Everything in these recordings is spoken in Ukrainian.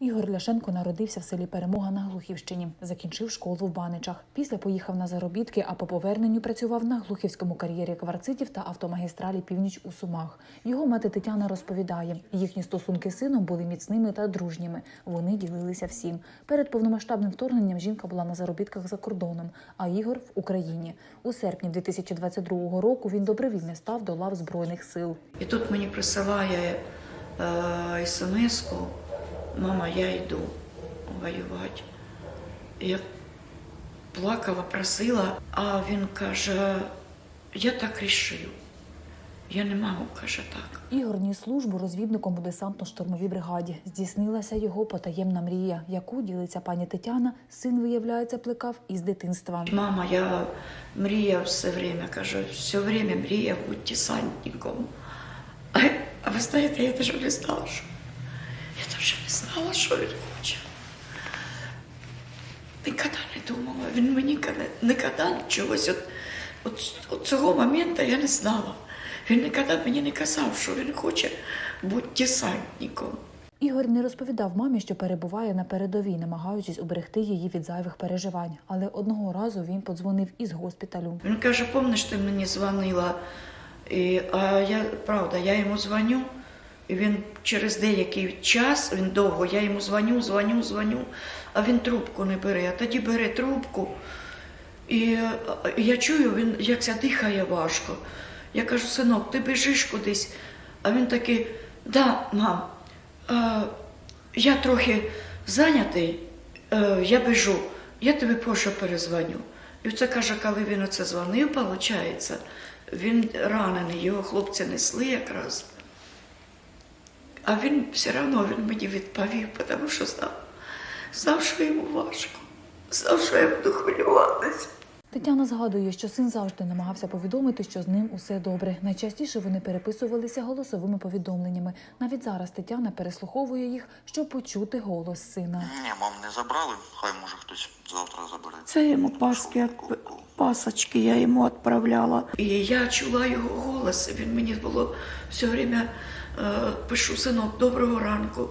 Ігор Ляшенко народився в селі Перемога на Глухівщині. Закінчив школу в Баничах. Після поїхав на заробітки, а по поверненню працював на глухівському кар'єрі кварцитів та автомагістралі Північ у Сумах. Його мати Тетяна розповідає, їхні стосунки з сином були міцними та дружніми. Вони ділилися всім. Перед повномасштабним вторгненням жінка була на заробітках за кордоном, а Ігор в Україні. У серпні 2022 року він добровільно став до лав збройних сил. І тут мені присилає е, смс-ку, мама, я йду воювати. Я плакала, просила, а він каже, я так рішив. Я не можу, каже так. Ігор ніс службу розвідником у десантно-штурмовій бригаді. Здійснилася його потаємна мрія, яку ділиться пані Тетяна. Син, виявляється, плекав із дитинства. Мама, я мріяв все время, каже, все время мріяв бути десантником. А, ви знаєте, я навіть не знала, що. Знала, що він хоче. Ніколи не думала. Він мені ніколи, чогось. От, от, от цього моменту я не знала. Він ніколи мені не казав, що він хоче бути десантником. Ігор не розповідав мамі, що перебуває на передовій, намагаючись уберегти її від зайвих переживань. Але одного разу він подзвонив із госпіталю. Він каже, помниш, ти мені дзвонила, і, а я правда, я йому дзвоню, і він через деякий час, він довго, я йому дзвоню, дзвоню, дзвоню, а він трубку не бере. А тоді бере трубку, і е, я чую, він як дихає важко. Я кажу, синок, ти біжиш кудись. А він такий, да, мам, е, я трохи зайнятий, е, я біжу, я тобі позже перезвоню. І це каже, коли він оце дзвонив, виходить, він ранений, його хлопці несли якраз. А він все одно він мені відповів, тому що знав, знав, що йому важко, знав, що я буду хвилюватися. Тетяна згадує, що син завжди намагався повідомити, що з ним усе добре. Найчастіше вони переписувалися голосовими повідомленнями. Навіть зараз Тетяна переслуховує їх, щоб почути голос сина. Ні, мам, не забрали. Хай може хтось завтра забере. Це йому паски, пасочки я йому відправляла. І я чула його голос, він мені було все время пишу, синок, доброго ранку.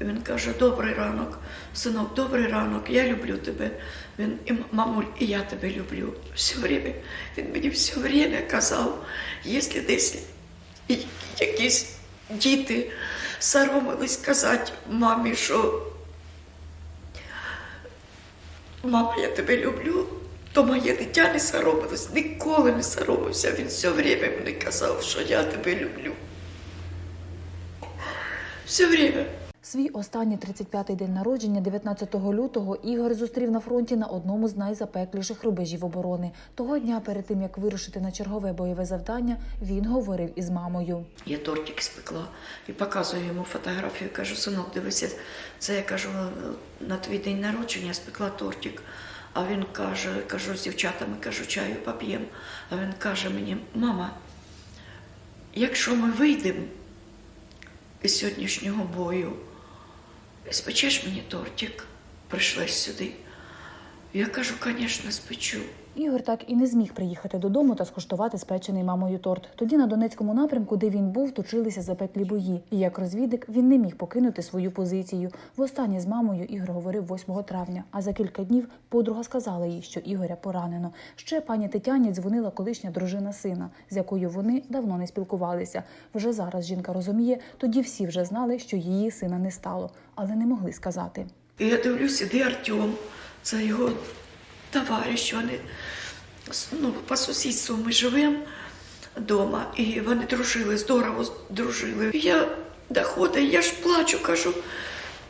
Він каже, добрий ранок, синок, добрий ранок, я люблю тебе. Він і мамуль, і я тебе люблю. Все время. Він мені все время казав, якщо десь якісь діти соромились казати мамі, що Мама, я тебе люблю. То моє дитя не соромилось, ніколи не соромився. Він все время мені казав, що я тебе люблю. Все время. Свій останній 35-й день народження, 19 лютого, Ігор зустрів на фронті на одному з найзапекліших рубежів оборони. Того дня, перед тим як вирушити на чергове бойове завдання, він говорив із мамою. Я тортик спекла і показую йому фотографію. Кажу, синок, дивися, це я кажу, на твій день народження спекла тортик. А він каже, кажу з дівчатами, кажу, чаю поп'ємо. А він каже мені, мама, якщо ми вийдемо із сьогоднішнього бою, спечеш мені тортик, прийшлеш сюди. Я кажу, звісно, спечу. Ігор так і не зміг приїхати додому та скуштувати спечений мамою торт. Тоді на Донецькому напрямку, де він був, точилися запеклі бої. І як розвідник він не міг покинути свою позицію. Востаннє з мамою Ігор говорив 8 травня. А за кілька днів подруга сказала їй, що Ігоря поранено. Ще пані Тетяні дзвонила колишня дружина сина, з якою вони давно не спілкувалися. Вже зараз жінка розуміє, тоді всі вже знали, що її сина не стало, але не могли сказати. Я дивлюся, де Артем, це його товариш, вони ну, по сусідству ми живемо вдома, і вони дружили, здорово дружили. Я доходить, я ж плачу, кажу,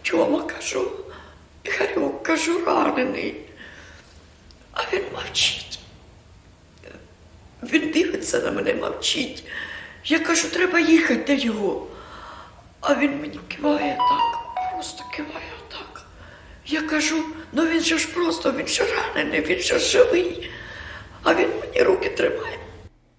Тьома, кажу, Ігорьок, кажу, ранений. А він мовчить. Він дивиться на мене, мовчить. Я кажу, треба їхати до його. А він мені киває так, просто киває так. Я кажу, ну він же ж просто, він же ранений, він же живий. А він мені руки тримає.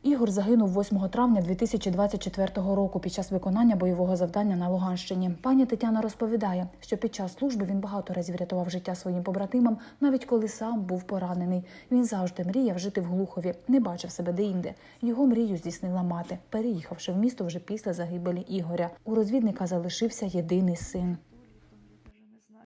Ігор загинув 8 травня 2024 року під час виконання бойового завдання на Луганщині. Пані Тетяна розповідає, що під час служби він багато разів рятував життя своїм побратимам, навіть коли сам був поранений. Він завжди мріяв жити в Глухові, не бачив себе деінде. Його мрію здійснила мати, переїхавши в місто вже після загибелі Ігоря. У розвідника залишився єдиний син.